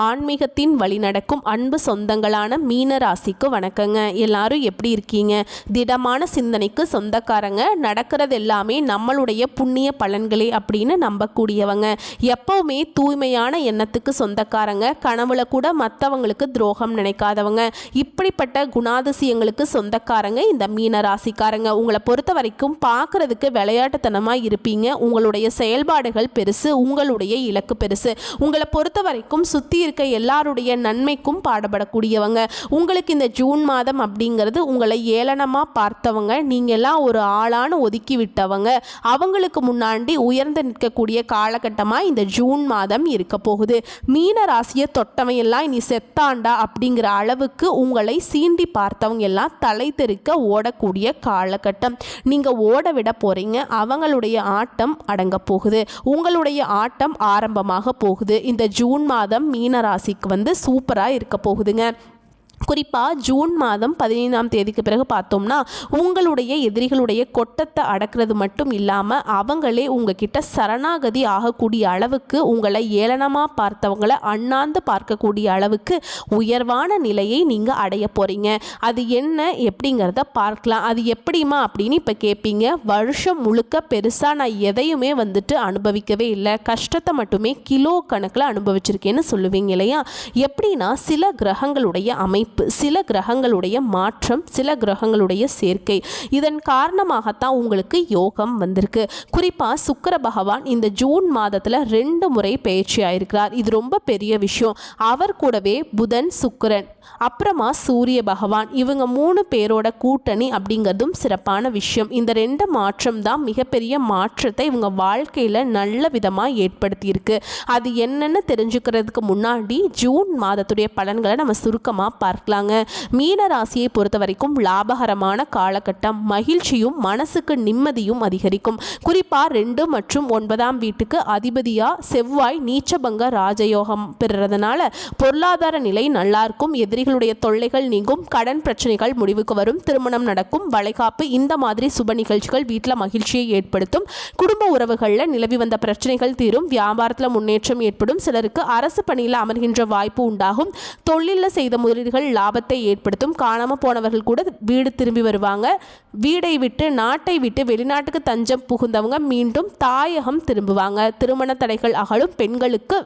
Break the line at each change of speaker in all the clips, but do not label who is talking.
ஆன்மீகத்தின் வழி நடக்கும் அன்பு சொந்தங்களான மீன ராசிக்கு வணக்கங்க. எல்லாரும் எப்படி இருக்கீங்க? திடமான சிந்தனைக்கு சொந்தக்காரங்க. நடக்கிறது எல்லாமே நம்மளுடைய புண்ணிய பலன்களே அப்படின்னு நம்பக்கூடியவங்க. எப்பவுமே தூய்மையான எண்ணத்துக்கு சொந்தக்காரங்க. கனவுல கூட மற்றவங்களுக்கு துரோகம் நினைக்காதவங்க. இப்படிப்பட்ட குணாதிசயங்களுக்கு சொந்தக்காரங்க இந்த மீன ராசிக்காரங்க உங்களை பொறுத்த வரைக்கும் பார்க்கறதுக்கு விளையாட்டுத்தனமாக இருப்பீங்க. உங்களுடைய செயல்பாடுகள் பெருசு உங்களுடைய இலக்கு பெருசு. உங்களை பொறுத்த வரைக்கும் சுற்றி இருக்க எல்லாருடைய நன்மைக்கும் பாடுபடக்கூடியவங்க. உங்களுக்கு இந்த ஜூன் மாதம் அப்படிங்கிறது உங்களை ஏளனமாக பார்த்தவங்க நீங்கள்லாம் ஒரு ஆளான ஒதுக்கி விட்டவங்க அவங்களுக்கு முன்னாடி உயர்ந்து நிற்கக்கூடிய காலகட்டமாக இந்த ஜூன் மாதம் இருக்க போகுது. மீன ராசியை தொட்டவையெல்லாம் இனி செத்தாண்டா அப்படிங்கிற அளவுக்கு உங்களை சீண்டி பார்த்தவங்க எல்லாம் தலை தெருக்க ஓடக்கூடிய காலகட்டம். நீங்கள் ஓட விட போகிறீங்க அவங்களுடைய ஆட்டம் அடங்க போகுது. உங்களுடைய ஆட்டம் ஆரம்பமாக போகுது. இந்த ஜூன் மாதம் மீன ராசிக்கு வந்து சூப்பராக இருக்க போகுதுங்க. குறிப்பாக ஜூன் மாதம் பதினைந்தாம் தேதிக்கு பிறகு பார்த்தோம்னா உங்களுடைய எதிரிகளுடைய கொட்டத்தை அடக்கிறது மட்டும் இல்லாமல் அவங்களே உங்ககிட்ட சரணாகதி ஆகக்கூடிய அளவுக்கு உங்களை ஏளனமாக பார்த்தவங்களை அண்ணாந்து பார்க்கக்கூடிய அளவுக்கு உயர்வான நிலையை நீங்கள் அடைய போகிறீங்க அது என்ன? எப்படிங்கிறத பார்க்கலாம். அது எப்படிமா அப்படின்னு இப்போ கேட்பீங்க வருஷம் முழுக்க பெருசாக நான் எதையுமே வந்துட்டு அனுபவிக்கவே இல்லை. கஷ்டத்தை மட்டுமே கிலோ கணக்கில் அனுபவிச்சிருக்கேன்னு சொல்லுவீங்க இல்லையா? எப்படின்னா சில கிரகங்களுடைய அமைப்பு சில கிரகங்களுடைய மாற்றம் சில கிரகங்களுடைய சேர்க்கை. இதன் காரணமாகத்தான் உங்களுக்கு யோகம் வந்திருக்கு. குறிப்பாக சுக்கர பகவான் இந்த ஜூன் மாதத்தில் ரெண்டு முறை பயிற்சி ஆயிருக்கிறார். இது ரொம்ப பெரிய விஷயம். அவர் கூடவே புதன் சுக்கரன் அப்புறமா சூரிய பகவான் இவங்க மூணு பேரோட கூட்டணி அப்படிங்கிறதும் சிறப்பான விஷயம். இந்த ரெண்டு மாற்றம் தான் மிகப்பெரிய மாற்றத்தை இவங்க வாழ்க்கையில் நல்ல விதமாக ஏற்படுத்தியிருக்கு. அது என்னன்னு தெரிஞ்சுக்கிறதுக்கு முன்னாடி ஜூன் மாதத்துடைய பலன்களை நம்ம சுருக்கமாக பார்க்கலாங்க. மீன ராசியை பொறுத்த வரைக்கும் லாபகரமான காலகட்டம். மகிழ்ச்சியும் மனசுக்கு நிம்மதியும் அதிகரிக்கும். குறிப்பாக ரெண்டு மற்றும் ஒன்பதாம் வீட்டுக்கு அதிபதியாக செவ்வாய் நீச்சபங்க ராஜயோகம் பெறுறதுனால பொருளாதார நிலை நல்லாயிருக்கும் எதிர் எதிரிகளுடைய தொல்லைகள் நீங்கும் கடன் பிரச்சனைகள் முடிவுக்கு வரும் திருமணம் நடக்கும் வளைகாப்பு இந்த மாதிரி சுப நிகழ்ச்சிகள் வீட்டில் மகிழ்ச்சியை ஏற்படுத்தும் குடும்ப உறவுகளில் நிலவி வந்த பிரச்சனைகள் தீரும் வியாபாரத்தில் முன்னேற்றம் ஏற்படும் சிலருக்கு அரசு பணியில் அமர்கின்ற வாய்ப்பு உண்டாகும் தொழிலில் செய்த முதலீடுகள் லாபத்தை ஏற்படுத்தும் காணாமல் போனவர்கள் கூட வீடு திரும்பி வருவாங்க வீடை விட்டு நாட்டை விட்டு வெளிநாட்டுக்கு தஞ்சம் புகுந்தவங்க மீண்டும் தாயகம் திரும்புவாங்க திருமண தடைகள் அகலும் பெண்களுக்கு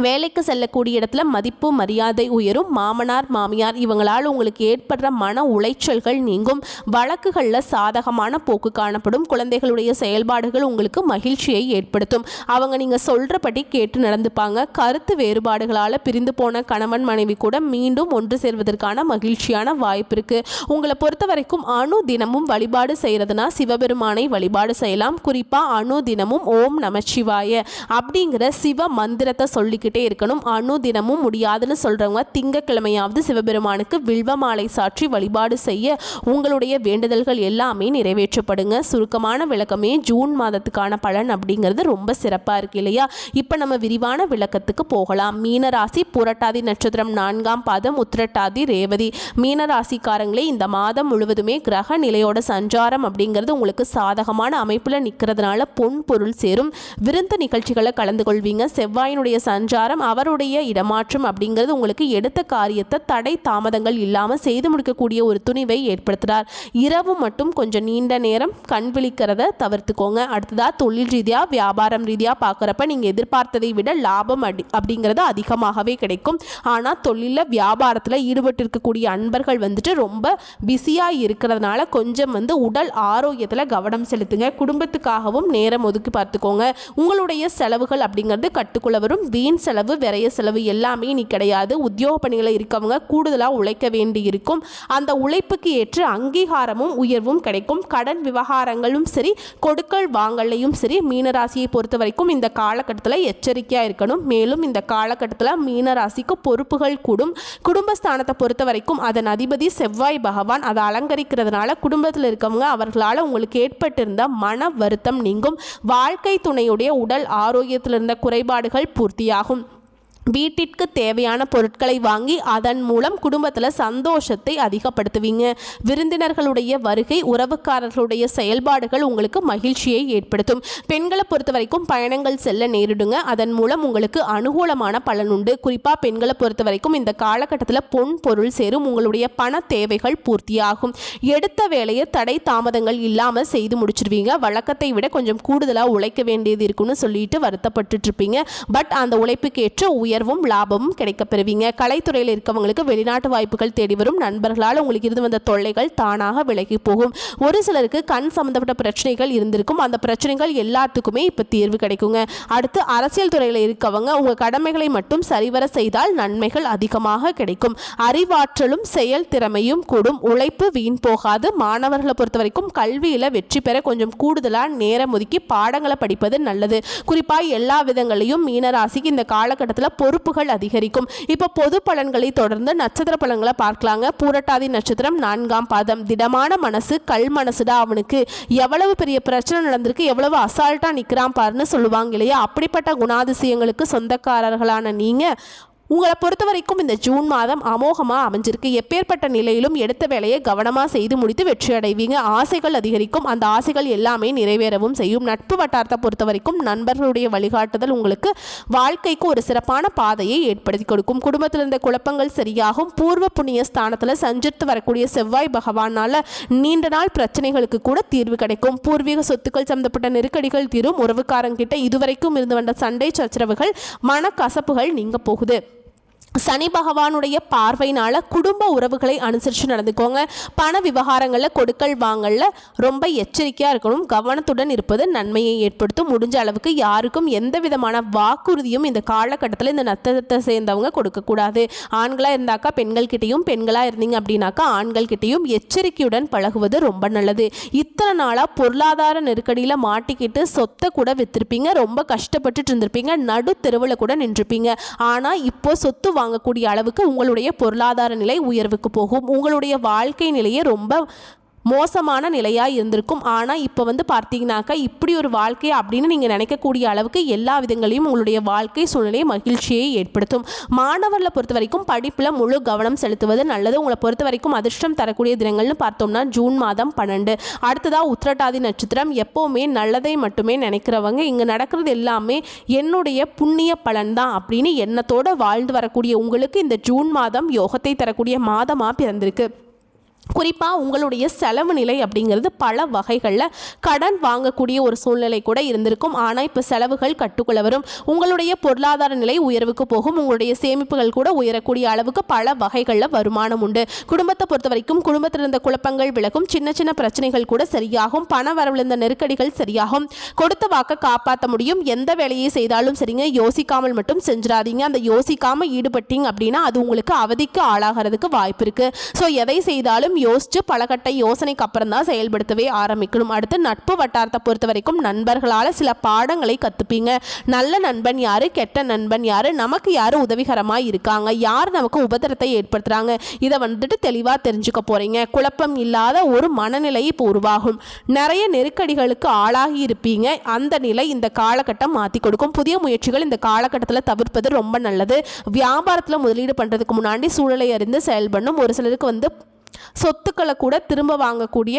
வேலைக்கு செல்லக்கூடிய இடத்துல மதிப்பு மரியாதை உயரும். மாமனார் மாமியார் இவங்களால் உங்களுக்கு ஏற்படுற மன உளைச்சல்கள் நீங்கும். வழக்குகளில் சாதகமான போக்கு காணப்படும். குழந்தைகளுடைய செயல்பாடுகள் உங்களுக்கு மகிழ்ச்சியை ஏற்படுத்தும். அவங்க நீங்கள் சொல்கிறபடி கேட்டு நடந்துப்பாங்க. கருத்து வேறுபாடுகளால் பிரிந்து போன கணவன் மனைவி கூட மீண்டும் ஒன்று சேர்வதற்கான மகிழ்ச்சியான வாய்ப்பு இருக்குது உங்களை பொறுத்த வரைக்கும் அணு தினமும் வழிபாடு செய்கிறதுனா சிவபெருமானை வழிபாடு செய்யலாம். குறிப்பாக அணு தினமும் ஓம் நமச்சிவாய அப்படிங்கிற சிவ மந்திரத்தை சொல்லி சொல்லிக்கிட்டே இருக்கணும். அணு தினமும் முடியாதுன்னு சொல்கிறவங்க திங்கக்கிழமையாவது சிவபெருமானுக்கு வில்வ மாலை சாற்றி வழிபாடு செய்ய உங்களுடைய வேண்டுதல்கள் எல்லாமே நிறைவேற்றப்படுங்க. சுருக்கமான விளக்கமே ஜூன் மாதத்துக்கான பலன் அப்படிங்கிறது ரொம்ப சிறப்பாக இருக்கு இல்லையா? இப்போ நம்ம விரிவான விளக்கத்துக்கு போகலாம். மீனராசி புரட்டாதி நட்சத்திரம் நான்காம் பாதம் உத்திரட்டாதி ரேவதி. மீனராசிக்காரங்களே இந்த மாதம் முழுவதுமே கிரக நிலையோட சஞ்சாரம் அப்படிங்கிறது உங்களுக்கு சாதகமான அமைப்பில் நிற்கிறதுனால பொன் பொருள் சேரும். விருந்து நிகழ்ச்சிகளை கலந்து கொள்வீங்க. செவ்வாயினுடைய சஞ்சாரம் சஞ்சாரம் அவருடைய இடமாற்றம் அப்படிங்கிறது உங்களுக்கு எடுத்த காரியத்தை தடை தாமதங்கள் இல்லாமல் செய்து முடிக்கக்கூடிய ஒரு துணிவை ஏற்படுத்துகிறார் இரவு மட்டும் கொஞ்சம் நீண்ட நேரம் கண் விழிக்கிறத தவிர்த்துக்கோங்க. அடுத்ததாக தொழில் ரீதியாக வியாபாரம் ரீதியாக பார்க்குறப்ப நீங்கள் எதிர்பார்த்ததை விட லாபம் அடி அப்படிங்கிறது அதிகமாகவே கிடைக்கும். ஆனால் தொழிலில் வியாபாரத்தில் ஈடுபட்டிருக்கக்கூடிய அன்பர்கள் வந்துட்டு ரொம்ப பிஸியாக இருக்கிறதுனால கொஞ்சம் வந்து உடல் ஆரோக்கியத்தில் கவனம் செலுத்துங்க. குடும்பத்துக்காகவும் நேரம் ஒதுக்கி பார்த்துக்கோங்க. உங்களுடைய செலவுகள் அப்படிங்கிறது கட்டுக்குள்ள வரும். வீண் செலவு விரைய செலவு எல்லாமே நீ கிடையாது. உத்தியோக பணிகளில் இருக்கவங்க கூடுதலாக உழைக்க வேண்டி இருக்கும் அந்த உழைப்புக்கு ஏற்று அங்கீகாரமும் உயர்வும் கிடைக்கும். கடன் விவகாரங்களும் சரி கொடுக்கல் வாங்கலையும் சரி மீனராசியை பொறுத்த வரைக்கும் இந்த காலகட்டத்தில் எச்சரிக்கையாக இருக்கணும். மேலும் இந்த காலகட்டத்தில் மீனராசிக்கு பொறுப்புகள் கூடும். குடும்பஸ்தானத்தை பொறுத்த வரைக்கும் அதன் அதிபதி செவ்வாய் பகவான். அதை அலங்கரிக்கிறதுனால குடும்பத்தில் இருக்கவங்க அவர்களால் உங்களுக்கு ஏற்பட்டிருந்த மன வருத்தம் நீங்கும். வாழ்க்கை துணையுடைய உடல் ஆரோக்கியத்தில் இருந்த குறைபாடுகள் பூர்த்தியாகும். لعلكم வீட்டிற்கு தேவையான பொருட்களை வாங்கி அதன் மூலம் குடும்பத்தில் சந்தோஷத்தை அதிகப்படுத்துவீங்க. விருந்தினர்களுடைய வருகை உறவுக்காரர்களுடைய செயல்பாடுகள் உங்களுக்கு மகிழ்ச்சியை ஏற்படுத்தும். பெண்களை பொறுத்த வரைக்கும் பயணங்கள் செல்ல நேரிடுங்க. அதன் மூலம் உங்களுக்கு அனுகூலமான பலன் உண்டு. குறிப்பாக பெண்களை பொறுத்த வரைக்கும் இந்த காலகட்டத்தில் பொன் பொருள் சேரும். உங்களுடைய பண தேவைகள் பூர்த்தியாகும். எடுத்த வேலையை தடை தாமதங்கள் இல்லாமல் செய்து முடிச்சிருவீங்க. வழக்கத்தை விட கொஞ்சம் கூடுதலாக உழைக்க வேண்டியது இருக்குன்னு சொல்லிட்டு வருத்தப்பட்டு இருப்பீங்க. பட் அந்த உழைப்புக்கேற்ற உயர்வும் லாபமும் கிடைக்கப் பெறுவீங்க. கலைத்துறையில் இருக்கவங்களுக்கு வெளிநாட்டு வாய்ப்புகள் தேடி வரும். நண்பர்களால் உங்களுக்கு இருந்து வந்த தொல்லைகள் தானாக விலகி போகும். ஒரு சிலருக்கு கண் சம்பந்தப்பட்ட பிரச்சனைகள் இருந்திருக்கும். அந்த பிரச்சனைகள் எல்லாத்துக்குமே இப்போ தீர்வு கிடைக்குங்க. அடுத்து அரசியல் துறையில் இருக்கவங்க உங்கள் கடமைகளை மட்டும் சரிவர செய்தால் நன்மைகள் அதிகமாக கிடைக்கும். அறிவாற்றலும் செயல் திறமையும் கூடும். உழைப்பு வீண் போகாது. மாணவர்களை பொறுத்த வரைக்கும் கல்வியில் வெற்றி பெற கொஞ்சம் கூடுதலாக நேரம் ஒதுக்கி பாடங்களை படிப்பது நல்லது. குறிப்பாக எல்லா விதங்களையும் மீனராசிக்கு இந்த காலகட்டத்தில் பொறுப்புகள் அதிகரிக்கும். இப்போ பொது பலன்களை தொடர்ந்து நட்சத்திர பலன்களை பார்க்கலாங்க. பூரட்டாதி நட்சத்திரம் நான்காம் பாதம். திடமான மனசு கல் மனசுடா அவனுக்கு. எவ்வளவு பெரிய பிரச்சனை நடந்திருக்கு எவ்வளவு அசால்ட்டாக நிற்கிறான் பாருன்னு சொல்லுவாங்க இல்லையா? அப்படிப்பட்ட குணாதிசயங்களுக்கு சொந்தக்காரர்களான நீங்கள் உங்களை பொறுத்த வரைக்கும் இந்த ஜூன் மாதம் அமோகமாக அமைஞ்சிருக்கு. எப்பேற்பட்ட நிலையிலும் எடுத்த வேலையை கவனமாக செய்து முடித்து வெற்றி அடைவீங்க. ஆசைகள் அதிகரிக்கும். அந்த ஆசைகள் எல்லாமே நிறைவேறவும் செய்யும். நட்பு வட்டாரத்தை பொறுத்த வரைக்கும் நண்பர்களுடைய வழிகாட்டுதல் உங்களுக்கு வாழ்க்கைக்கு ஒரு சிறப்பான பாதையை ஏற்படுத்தி கொடுக்கும். குடும்பத்தில் இருந்த குழப்பங்கள் சரியாகும். பூர்வ புண்ணிய ஸ்தானத்தில் சஞ்சரித்து வரக்கூடிய செவ்வாய் பகவானால் நீண்ட நாள் பிரச்சனைகளுக்கு கூட தீர்வு கிடைக்கும். பூர்வீக சொத்துக்கள் சம்பந்தப்பட்ட நெருக்கடிகள் தீரும். உறவுக்காரங்கிட்ட இதுவரைக்கும் இருந்து வந்த சண்டை சச்சரவுகள் மனக்கசப்புகள் நீங்க போகுது. சனி பகவானுடைய பார்வையினால் குடும்ப உறவுகளை அனுசரித்து நடந்துக்கோங்க. பண விவகாரங்களில் கொடுக்கல் வாங்கல ரொம்ப எச்சரிக்கையாக இருக்கணும். கவனத்துடன் இருப்பது நன்மையை ஏற்படுத்தும். முடிஞ்ச அளவுக்கு யாருக்கும் எந்த விதமான வாக்குறுதியும் இந்த காலகட்டத்தில் இந்த நத்தத்தை சேர்ந்தவங்க கொடுக்கக்கூடாது ஆண்களாக இருந்தாக்கா பெண்கள்கிட்டையும் பெண்களாக இருந்தீங்க அப்படின்னாக்கா ஆண்கள்கிட்டையும் எச்சரிக்கையுடன் பழகுவது ரொம்ப நல்லது. இத்தனை நாளாக பொருளாதார நெருக்கடியில் மாட்டிக்கிட்டு சொத்தை கூட வித்திருப்பீங்க. ரொம்ப கஷ்டப்பட்டுட்டு இருந்திருப்பீங்க. நடு தெருவில் கூட நின்றுப்பீங்க. ஆனால் இப்போ சொத்து வாங்கக்கூடிய அளவுக்கு உங்களுடைய பொருளாதார நிலை உயர்வுக்கு போகும். உங்களுடைய வாழ்க்கை நிலையை ரொம்ப மோசமான நிலையாக இருந்திருக்கும். ஆனால் இப்போ வந்து பார்த்தீங்கன்னாக்கா இப்படி ஒரு வாழ்க்கை அப்படின்னு நீங்கள் நினைக்கக்கூடிய அளவுக்கு எல்லா விதங்களையும் உங்களுடைய வாழ்க்கை சூழ்நிலையை மகிழ்ச்சியை ஏற்படுத்தும். மாணவர்களை பொறுத்த வரைக்கும் படிப்பில் முழு கவனம் செலுத்துவது நல்லது. உங்களை பொறுத்த வரைக்கும் அதிர்ஷ்டம் தரக்கூடிய தினங்கள்னு பார்த்தோம்னா ஜூன் மாதம் பன்னெண்டு. அடுத்ததாக உத்திரட்டாதி நட்சத்திரம். எப்போவுமே நல்லதை மட்டுமே நினைக்கிறவங்க. இங்கே நடக்கிறது எல்லாமே என்னுடைய புண்ணிய பலன் தான் அப்படின்னு எண்ணத்தோடு வாழ்ந்து வரக்கூடிய உங்களுக்கு இந்த ஜூன் மாதம் யோகத்தை தரக்கூடிய மாதமாக பிறந்திருக்கு. குறிப்பாக உங்களுடைய செலவு நிலை அப்படிங்கிறது பல வகைகளில் கடன் வாங்கக்கூடிய ஒரு சூழ்நிலை கூட இருந்திருக்கும். ஆனால் இப்போ செலவுகள் கட்டுக்குள்ள வரும். உங்களுடைய பொருளாதார நிலை உயர்வுக்கு போகும். உங்களுடைய சேமிப்புகள் கூட உயரக்கூடிய அளவுக்கு பல வகைகளில் வருமானம் உண்டு. குடும்பத்தை பொறுத்த வரைக்கும் குடும்பத்தில் இருந்த குழப்பங்கள் விலகும். சின்ன சின்ன பிரச்சனைகள் கூட சரியாகும். பண வரவில் இருந்த நெருக்கடிகள் சரியாகும். கொடுத்த வாக்க காப்பாற்ற முடியும். எந்த வேலையை செய்தாலும் சரிங்க. யோசிக்காமல் மட்டும் செஞ்சிடாதீங்க. அந்த யோசிக்காமல் ஈடுபட்டீங்க அப்படின்னா அது உங்களுக்கு அவதிக்கு ஆளாகிறதுக்கு வாய்ப்பு இருக்குது ஸோ எதை செய்தாலும் யோசிச்சு பலகட்ட யோசனைக்கு அப்புறம் தான் செயல்படுத்தவே ஆரம்பிக்கணும். அடுத்து நட்பு வட்டாரத்தை பொறுத்த வரைக்கும் நண்பர்களால் சில பாடங்களை கற்றுப்பீங்க நல்ல நண்பன் யார் கெட்ட நண்பன் யார் நமக்கு யார் உதவிகரமாக இருக்காங்க யார் நமக்கு உபத்திரத்தை ஏற்படுத்துகிறாங்க இதை வந்துட்டு தெளிவாக தெரிஞ்சுக்க போகிறீங்க குழப்பம் இல்லாத ஒரு மனநிலை இப்போ உருவாகும். நிறைய நெருக்கடிகளுக்கு ஆளாகி இருப்பீங்க. அந்த நிலை இந்த காலகட்டம் மாற்றி கொடுக்கும். புதிய முயற்சிகள் இந்த காலகட்டத்தில் தவிர்ப்பது ரொம்ப நல்லது. வியாபாரத்தில் முதலீடு பண்ணுறதுக்கு முன்னாடி சூழலை அறிந்து செயல்படணும். ஒரு சிலருக்கு வந்து சொத்துக்களை கூட திரும்ப வாங்கக்கூடிய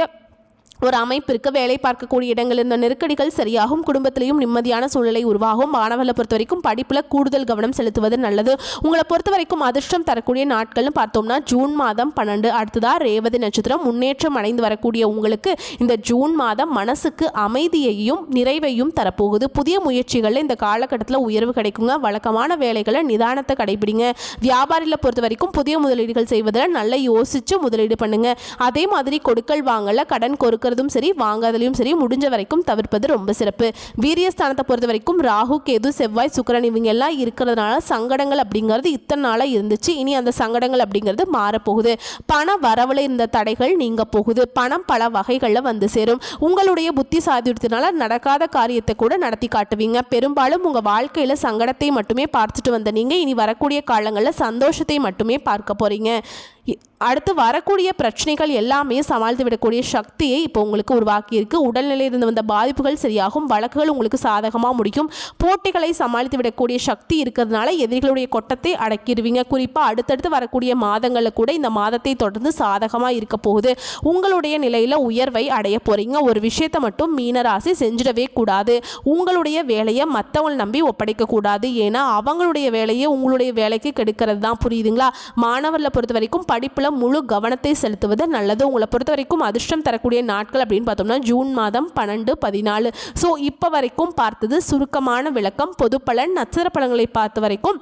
ஒரு அமைப்பிற்கு வேலை பார்க்கக்கூடிய இடங்கள் இந்த நெருக்கடிகள் சரியாகும் குடும்பத்திலையும் நிம்மதியான சூழ்நிலை உருவாகும். மாணவர்களை பொறுத்த வரைக்கும் படிப்பில் கூடுதல் கவனம் செலுத்துவது நல்லது. உங்களை பொறுத்த வரைக்கும் அதிர்ஷ்டம் தரக்கூடிய நாட்கள்னு பார்த்தோம்னா ஜூன் மாதம் பன்னெண்டு அடுத்ததாக ரேவதி நட்சத்திரம். முன்னேற்றம் அடைந்து வரக்கூடிய உங்களுக்கு இந்த ஜூன் மாதம் மனசுக்கு அமைதியையும் நிறைவையும் தரப்போகுது. புதிய முயற்சிகளில் இந்த காலகட்டத்தில் உயர்வு கிடைக்குங்க. வழக்கமான வேலைகளை நிதானத்தை கடைபிடிங்க. வியாபாரியில் பொறுத்த வரைக்கும் புதிய முதலீடுகள் செய்வதில் நல்லா யோசித்து முதலீடு பண்ணுங்க. அதே மாதிரி கொடுக்கல் வாங்கல கடன் கொடுக்கறதும் சரி வாங்காதலையும் சரி முடிஞ்ச வரைக்கும் தவிர்ப்பது ரொம்ப சிறப்பு. வீரியஸ்தானத்தை பொறுத்த வரைக்கும் ராகு கேது செவ்வாய் சுக்கரன் இவங்க எல்லாம் இருக்கிறதுனால சங்கடங்கள் அப்படிங்கிறது இத்தனை நாளாக இருந்துச்சு. இனி அந்த சங்கடங்கள் அப்படிங்கிறது மாறப்போகுது. பண வரவில் இருந்த தடைகள் நீங்க போகுது. பணம் பல வகைகளில் வந்து சேரும். உங்களுடைய புத்தி சாதியத்தினால நடக்காத காரியத்தை கூட நடத்தி காட்டுவீங்க. பெரும்பாலும் உங்கள் வாழ்க்கையில் சங்கடத்தை மட்டுமே பார்த்துட்டு வந்த நீங்கள் இனி வரக்கூடிய காலங்களில் சந்தோஷத்தை மட்டுமே பார்க்க போகிறீங்க அடுத்து வரக்கூடிய பிரச்சனைகள் எல்லாமே சமாளித்து விடக்கூடிய சக்தியை இப்போ உங்களுக்கு உருவாக்கியிருக்கு. உடல்நிலையிலிருந்து வந்த பாதிப்புகள் சரியாகும் வழக்குகள் உங்களுக்கு சாதகமாக முடிக்கும் போட்டிகளை சமாளித்து விடக்கூடிய சக்தி இருக்கிறதுனால எதிரிகளுடைய கொட்டத்தை அடக்கிடுவீங்க. குறிப்பாக அடுத்தடுத்து வரக்கூடிய மாதங்களில் கூட இந்த மாதத்தை தொடர்ந்து சாதகமாக இருக்க போகுது. உங்களுடைய நிலையில் உயர்வை அடைய போகிறீங்க ஒரு விஷயத்தை மட்டும் மீனராசி செஞ்சிடவே கூடாது. உங்களுடைய வேலையை மற்றவங்களை நம்பி ஒப்படைக்கக்கூடாது ஏன்னா அவங்களுடைய வேலையை உங்களுடைய வேலைக்கு கெடுக்கிறது தான் புரியுதுங்களா? மாணவர்களை பொறுத்த வரைக்கும் படிப்பில் முழு கவனத்தை செலுத்துவது நல்லது. உங்களை பொறுத்த வரைக்கும் அதிர்ஷ்டம் தரக்கூடிய நாட்கள் அப்படின்னு பார்த்தோம்னா ஜூன் மாதம் பன்னெண்டு பதினாலு. ஸோ இப்போ வரைக்கும் பார்த்தது சுருக்கமான விளக்கம். பொதுப்பலன் நட்சத்திர பலன்களை பார்த்த வரைக்கும்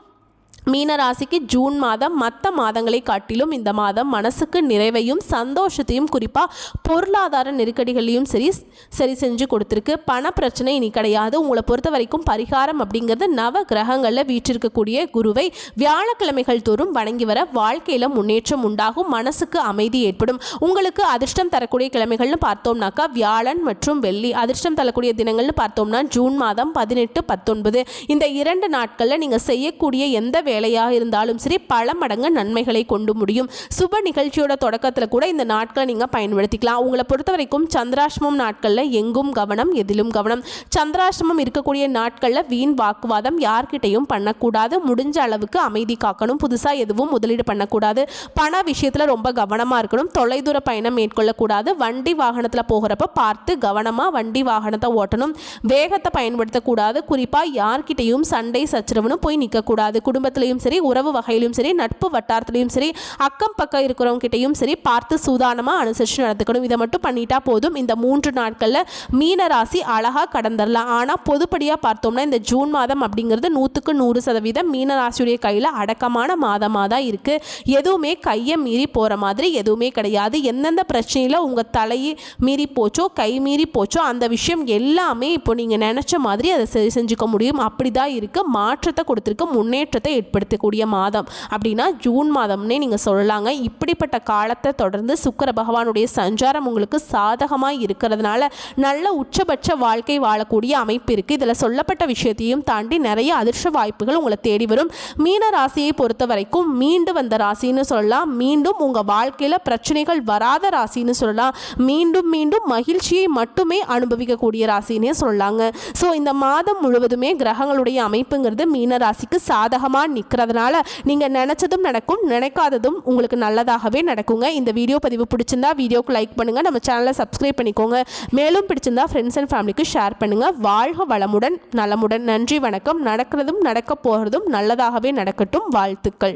மீன ராசிக்கு ஜூன் மாதம் மற்ற மாதங்களை காட்டிலும் இந்த மாதம் மனசுக்கு நிறைவையும் சந்தோஷத்தையும் குறிப்பாக பொருளாதார நெருக்கடிகளையும் சரி சரி செஞ்சு கொடுத்துருக்கு. பண பிரச்சனை இனி கிடையாது. உங்களை பொறுத்த வரைக்கும் பரிகாரம் அப்படிங்கிறது நவ கிரகங்களில் வீற்றிருக்கக்கூடிய குருவை வியாழக்கிழமைகள் தோறும் வணங்கி வர வாழ்க்கையில் முன்னேற்றம் உண்டாகும். மனசுக்கு அமைதி ஏற்படும். உங்களுக்கு அதிர்ஷ்டம் தரக்கூடிய கிழமைகள்னு பார்த்தோம்னாக்கா வியாழன் மற்றும் வெள்ளி அதிர்ஷ்டம் தரக்கூடிய தினங்கள்னு பார்த்தோம்னா ஜூன் மாதம் பதினெட்டு பத்தொன்பது. இந்த இரண்டு நாட்களில் நீங்கள் செய்யக்கூடிய எந்த வேலையாக இருந்தாலும் சரி பல மடங்கு நன்மைகளை கொண்டு முடியும். சுப நிகழ்ச்சியோட தொடக்கத்தில் கூட இந்த நாட்களை நீங்கள் பயன்படுத்திக்கலாம். உங்களை பொறுத்த வரைக்கும் சந்திராஷ்டமம் நாட்களில் எங்கும் கவனம் எதிலும் கவனம். சந்திராஷ்டமம் இருக்கக்கூடிய நாட்களில் வீண் வாக்குவாதம் யார்கிட்டையும் பண்ணக்கூடாது. முடிஞ்ச அளவுக்கு அமைதி காக்கணும். புதுசாக எதுவும் முதலீடு பண்ணக்கூடாது. பண விஷயத்தில் ரொம்ப கவனமாக இருக்கணும். தொலைதூர பயணம் மேற்கொள்ளக்கூடாது. வண்டி வாகனத்தில் போகிறப்ப பார்த்து கவனமாக வண்டி வாகனத்தை ஓட்டணும். வேகத்தை பயன்படுத்தக்கூடாது. குறிப்பாக யார்கிட்டையும் சண்டை சச்சரவுன்னு போய் நிற்கக்கூடாது குடும்பத்திலையும் சரி உறவு வகையிலும் சரி நட்பு வட்டாரத்திலையும் சரி அக்கம் பக்கம் இருக்கிறவங்க கிட்டயும் சரி பார்த்து சூதானமாக அனுசரித்து நடந்துக்கணும். இதை மட்டும் பண்ணிட்டா போதும். இந்த மூன்று நாட்களில் மீன ராசி அழகாக கடந்துடலாம் ஆனால் பொதுப்படியாக பார்த்தோம்னா இந்த ஜூன் மாதம் அப்படிங்கிறது நூற்றுக்கு நூறு சதவீதம் மீன ராசியுடைய கையில் அடக்கமான மாதமாக தான் இருக்குது எதுவுமே கையை மீறி போகிற மாதிரி எதுவுமே கிடையாது. எந்தெந்த பிரச்சனையில் உங்கள் தலையை மீறி போச்சோ கை மீறி போச்சோ அந்த விஷயம் எல்லாமே இப்போ நீங்கள் நினச்ச மாதிரி அதை சரி செஞ்சுக்க முடியும். அப்படி தான் இருக்குது மாற்றத்தை கொடுத்துருக்கு. முன்னேற்றத்தை ஏற்படுத்தக்கூடிய மாதம். அப்படின்னா ஜூன் மாதம்னே நீங்கள் சொல்லலாங்க. இப்படிப்பட்ட காலத்தை தொடர்ந்து சுக்கர பகவானுடைய சஞ்சாரம் உங்களுக்கு சாதகமாக இருக்கிறதுனால நல்ல உச்சபட்ச வாழ்க்கை வாழக்கூடிய அமைப்பு இருக்குது இதில் சொல்லப்பட்ட விஷயத்தையும் தாண்டி நிறைய அதிர்ஷ்ட வாய்ப்புகள் உங்களை தேடி வரும். மீன ராசியை பொறுத்த வரைக்கும் மீண்டு வந்த ராசின்னு சொல்லலாம். மீண்டும் உங்கள் வாழ்க்கையில் பிரச்சனைகள் வராத ராசின்னு சொல்லலாம். மீண்டும் மீண்டும் மகிழ்ச்சியை மட்டுமே அனுபவிக்கக்கூடிய ராசின்னே சொல்லலாங்க. ஸோ இந்த மாதம் முழுவதுமே கிரகங்களுடைய அமைப்புங்கிறது மீன ராசிக்கு சாதகமாக நிற்கிறதுனால நீங்கள் நினச்சதும் நடக்கும் நினைக்காததும் உங்களுக்கு நல்லதாகவே நடக்குங்க. இந்த வீடியோ பதிவு பிடிச்சிருந்தா வீடியோக்கு லைக் பண்ணுங்கள் நம்ம சேனலை சப்ஸ்கிரைப் பண்ணிக்கோங்க. மேலும் பிடிச்சிருந்தா ஃப்ரெண்ட்ஸ் அண்ட் ஃபேமிலிக்கு ஷேர் பண்ணுங்கள் வாழ்க வளமுடன் நலமுடன். நன்றி வணக்கம். நடக்கிறதும் நடக்க போகிறதும் நல்லதாகவே நடக்கட்டும். வாழ்த்துக்கள்.